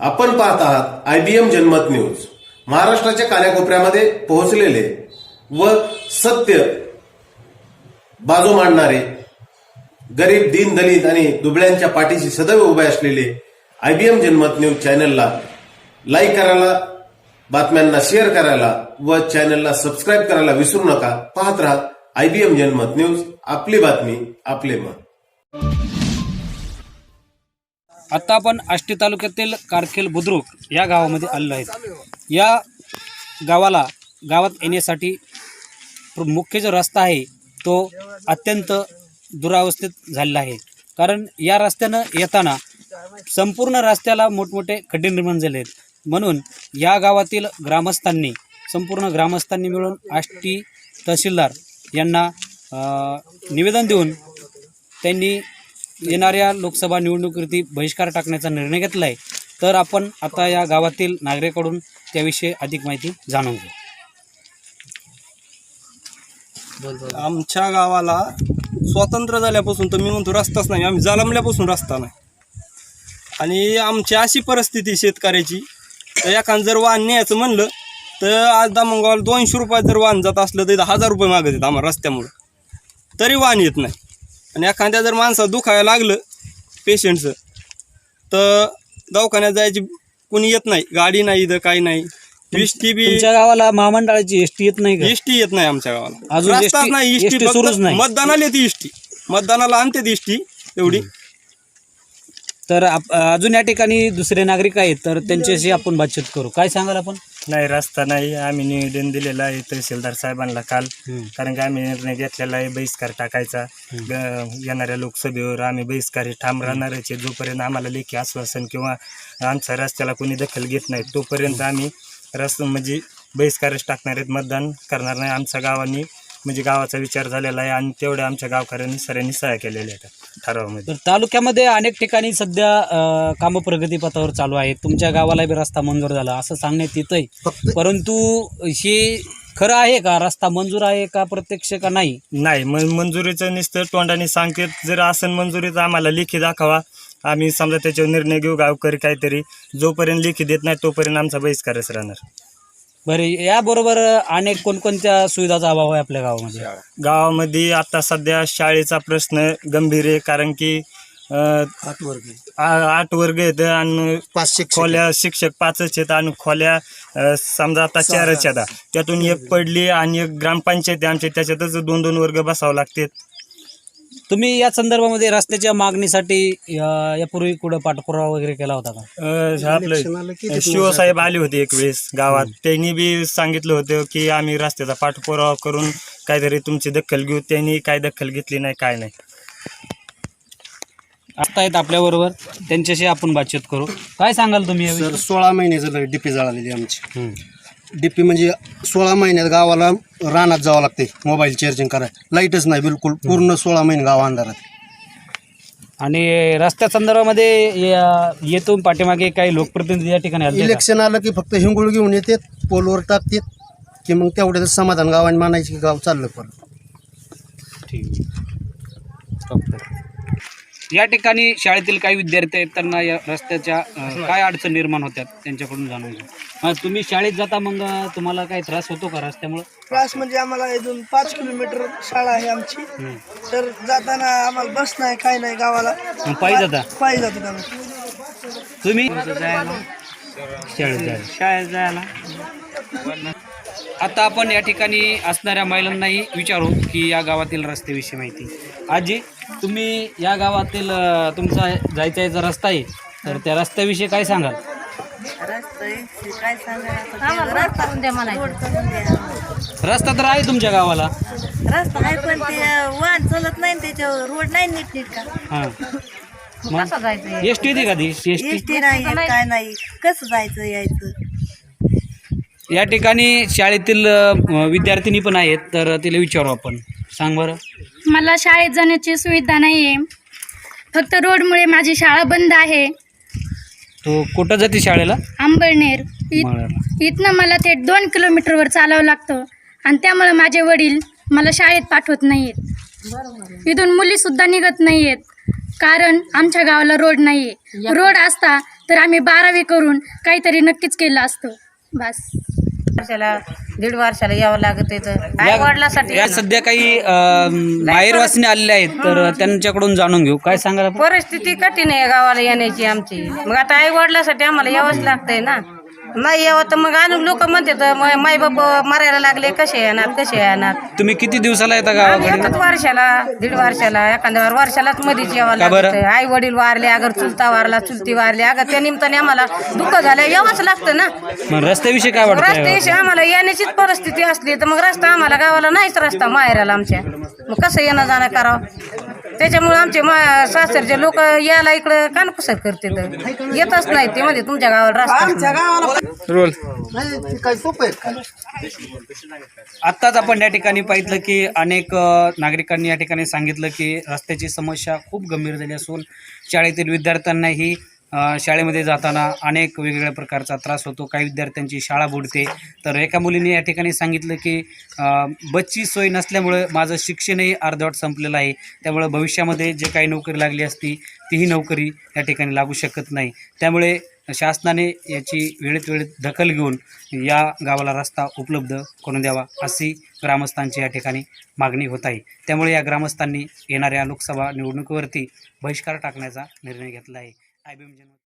आपण पाहत आहात आयबीएम जनमत न्यूज. महाराष्ट्राच्या कानाकोपऱ्यामध्ये पोहोचलेले व सत्य बाजू मांडणारे गरीब दीन दलित आणि दुबळ्यांच्या पाठीशी सदैव उभे असलेले आयबीएम जनमत न्यूज चॅनलला लाईक करायला बातम्यांना शेअर करायला व चॅनलला सबस्क्राईब करायला विसरू नका. पाहत राहा आयबीएम जनमत न्यूज आपली बातमी आपले मत. आता आपण आष्टी तालुक्यातील कारखेल बुद्रुक या गावामध्ये आलेलो आहेत. या गावाला गावात येण्यासाठी प्र- मुख्य जो रस्ता आहे तो अत्यंत दुरावस्थेत झालेला आहे. कारण या रस्त्यानं येताना संपूर्ण रस्त्याला मोठमोठे खड्डे निर्माण झाले आहेत. म्हणून या गावातील ग्रामस्थांनी संपूर्ण ग्रामस्थांनी मिळून आष्टी तहसीलदार यांना निवेदन देऊन त्यांनी येणाऱ्या लोकसभा निवडणुकीवरती बहिष्कार टाकण्याचा निर्णय घेतला आहे तर आपण आता या गावातील नागरिकांकडून त्याविषयी अधिक माहिती जाणून घेऊ. आमच्या गावाला स्वातंत्र्य झाल्यापासून तर मी म्हणतो रस्ताच नाही आम्ही जालमल्यापासून रस्ता नाही. आणि आमची अशी परिस्थिती शेतकऱ्याची तर एखादं जर वाहन न्यायचं म्हणलं तर आज दामंगावाला दोनशे रुपयात जर वाहन जात असलं तर हजार रुपये मागत येत आम्हाला रस्त्यामुळं. तरी वाहन येत नाही. आणि एखाद्या जर माणसाला दुखायला लागलं पेशंटचं तर दवाखान्यात जायची कोणी येत नाही. गाडी नाही इथं काही नाही. वीस टी बी तुमच्या गावाला महामंडळाची एस टी येत नाही का? इष्टी येत नाही आमच्या गावाला. अजून रस्ताच नाही सुरूच नाही. मतदानाला येते इष्टी मतदानाला आणते इष्टी एवढी. तर आप- अजून या ठिकाणी दुसरे नागरिक आहेत तर त्यांच्याशी आपण बातचीत करू. काय सांगाल आपण? नाही रस्ता नाही. आम्ही निवेदन दिलेलं आहे तहसीलदार साहेबांना काल. कारण की आम्ही निर्णय घेतलेला आहे बहिष्कार टाकायचा. ग- येणाऱ्या लोकसभेवर आम्ही बहिष्कार हे ठाम राहणारच आहे जोपर्यंत आम्हाला लेखी आश्वासन किंवा आमच्या रस्त्याला कोणी दखल घेत नाही तोपर्यंत आम्ही रस्ता म्हणजे बहिष्कारच टाकणार आहेत. मतदान करणार नाही. आमच्या गावांनी म्हणजे गावाचा विचार झालेला आहे आणि तेवढ्या आमच्या गावकऱ्यांनी सगळ्यांनी सहाय्य केलेल्या आहेत. ठरावामध्ये. तर तालुक्यामध्ये अनेक ठिकाणी सध्या अ, कामं प्रगतीपथावर चालू आहेत. तुमच्या गावाला बी रस्ता मंजूर झाला असं सांगण्यात येतंय. परंतु हे खरं आहे का? रस्ता मंजूर आहे का प्रत्यक्ष का नाही? नाही म मंजुरीचं नुसतं तोंडाने सांगते जर असन मंजुरीचं आम्हाला लेखी दाखवा. आम्ही समजा त्याच्यावर निर्णय घेऊ गावकरी काहीतरी जोपर्यंत लेखी देत नाही तोपर्यंत आमचा बहिष्कारच राहणार. बरं याबरोबर अनेक कोणकोणत्या सुविधाचा अभाव आहे आपल्या गावामध्ये? गावामध्ये आता सध्या शाळेचा प्रश्न गंभीर आहे कारण की अं, आ- आठ वर्ग आहेत आणि पाच खोल्या शिक्षक पाचच आहेत आणि खोल्या अं, समजा आता चारच आहेत. त्यातून एक पडली आणि एक ग्रामपंचायत आहे आमच्या त्याच्यातच दोन दोन वर्ग बसावं लागते तुम्ही या संदर्भामध्ये रस्त्याच्या मागणीसाठी अ, यापूर्वी कुठं पाठपुरावा वगैरे केला होता का? अं, आपलं शिवसाहेब आले होते एक वेळेस गावात. त्यांनी बी सांगितलं होतं की आम्ही रस्त्याचा पाठपुरावा करून काहीतरी तुमची दखल घेऊ. त्यांनी काय दखल घेतली नाही काय नाही. आता आहेत आपल्याबरोबर त्यांच्याशी आपण बातचीत करू. काय सांगाल तुम्ही याविषयी? सर सोळा महिने झालं डीपी जळालेली आमची. डीपी म्हणजे सोळा महिन्यात गावाला रानात जावं लागते. मोबाईल चार्जिंग करायला. लाईटच नाही बिलकुल. पूर्ण सोळा महिने गाव अंधारात. आणि रस्त्या संदर्भामध्ये या- येथून पाठीमागे काही लोकप्रतिनिधी या ठिकाणी आले? इलेक्शन आलं की फक्त हिंगुळ घेऊन येतात पोलवर टाकतात की मग तेवढ्याच समाधान गावाने मानायचे की गाव चाललं परत ठीक. या ठिकाणी शाळेतील काही विद्यार्थी आहेत त्यांना या रस्त्याच्या अ, काय अडचण निर्माण होत्यात त्यांच्याकडून जाणून घेऊ अ, तुम्ही शाळेत जाता मग अ, तुम्हाला काही त्रास होतो का रस्त्यामुळे? क्लास म्हणजे आम्हाला इथून पाच किलोमीटर शाळा आहे आमची. तर जाताना आम्हाला बस नाही काय नाही गावाला. मग पायी जाता? पायी जातो आम्ही. तुम्ही? शाळेत जायला. शाळेत जायला. आता आपण या ठिकाणी असणाऱ्या महिलांनाही विचारू की या गावातील रस्त्याविषयी माहिती. आजी तुम्ही या गावातील तुमचा जायचा यायचा रस्ता आहे तर त्या रस्त्याविषयी काय सांगाल? रस्ता करून द्या म्हणायचं. रस्ता तर आहे तुमच्या गावाला. रस्ता आहे पण ते वाहन चालत नाही त्याच्यावर रोड नाही नीट नीट का? हां. कसं जायचं एस टी येते का ती? एस टी एसटी नाही काय नाही. कसं जायचं यायचं? या ठिकाणी शाळेतील अ, विद्यार्थिनी पण आहेत तर तिला विचारू आपण. सांग बरं. मला शाळेत जाण्याची सुविधा नाही आहे फक्त रोडमुळे माझी शाळा बंद आहे. तू कुठं जाते शाळेला? इत मळ्याला. इथनं मला ते दोन किलोमीटरवर चालावं लागतं आणि त्यामुळे माझे वडील मला शाळेत पाठवत नाही आहेत इथून मुलीसुद्धा निघत नाही आहेत कारण आमच्या गावाला रोड नाही आहे रोड असता तर आम्ही बारावी करून काहीतरी नक्कीच केलं असतं. बस. वर्षाला दीड वर्षाला यावं लागत आहे आई वडिलासाठी या सध्या काही माहेरवासिनी आलेले आहेत तर त्यांच्याकडून जाणून घेऊ. काय आपण? परिस्थिती कठीण आहे गावाला येण्याची आमची. मग आता आई वडिलासाठी आम्हाला यावंच लागतंय ना. नाही यावं तर मग अनेक लोक म्हणतात माई बाप मारायला लागले कसे येणार कसे येणार? तुम्ही किती दिवसाला येता आम्ही गावाकडे येतात वर्षाला दीड वर्षाला एखाद्या वर्षालाच मध्येच यावं का बरं? लागतं. आई वडील वारले अगर चुलता वारला चुलती वारली अगर त्या निमित्ताने आम्हाला दुःख झालं यावंच लागतं ना. मग रस्त्याविषयी काय वाटतं रस्त्याविषयी आम्हाला येण्याचीच परिस्थिती असली तर मग रस्ता आम्हाला गावाला नाहीच रस्ता माहेराला आमच्या. मग कसं येणं जाणं करावं? त्याच्यामुळे आमचे मा- सासरचे लोक यायला इकडं कानकुसर करते येतच नाही ते म्हणजे तुमच्या गावाला रस्ता. रोल. नाही काय सोपं आहे. काय आत्ताच आपण या ठिकाणी पाहिलं की अनेक अ, नागरिकांनी या ठिकाणी सांगितलं की रस्त्याची समस्या खूप गंभीर झाली असून शाळेतील विद्यार्थ्यांनाही शाळेमध्ये जाताना अनेक वेगवेगळ्या प्रकारचा त्रास होतो. काही विद्यार्थ्यांची शाळा बुडते. तर एका मुलीने या ठिकाणी सांगितलं की अ, बसची सोय नसल्यामुळं माझं शिक्षणही अर्धवट संपलेलं आहे. त्यामुळं भविष्यामध्ये जे काही नोकरी लागली असती तीही नोकरी या ठिकाणी लागू शकत नाही. त्यामुळे शासनाने याची वेळेत वेळेत दखल घेऊन या गावाला रस्ता उपलब्ध करून द्यावा अशी ग्रामस्थांची या ठिकाणी मागणी होत आहे. त्यामुळे या ग्रामस्थांनी येणाऱ्या लोकसभा निवडणुकीवरती बहिष्कार टाकण्याचा निर्णय घेतला आहे. I B M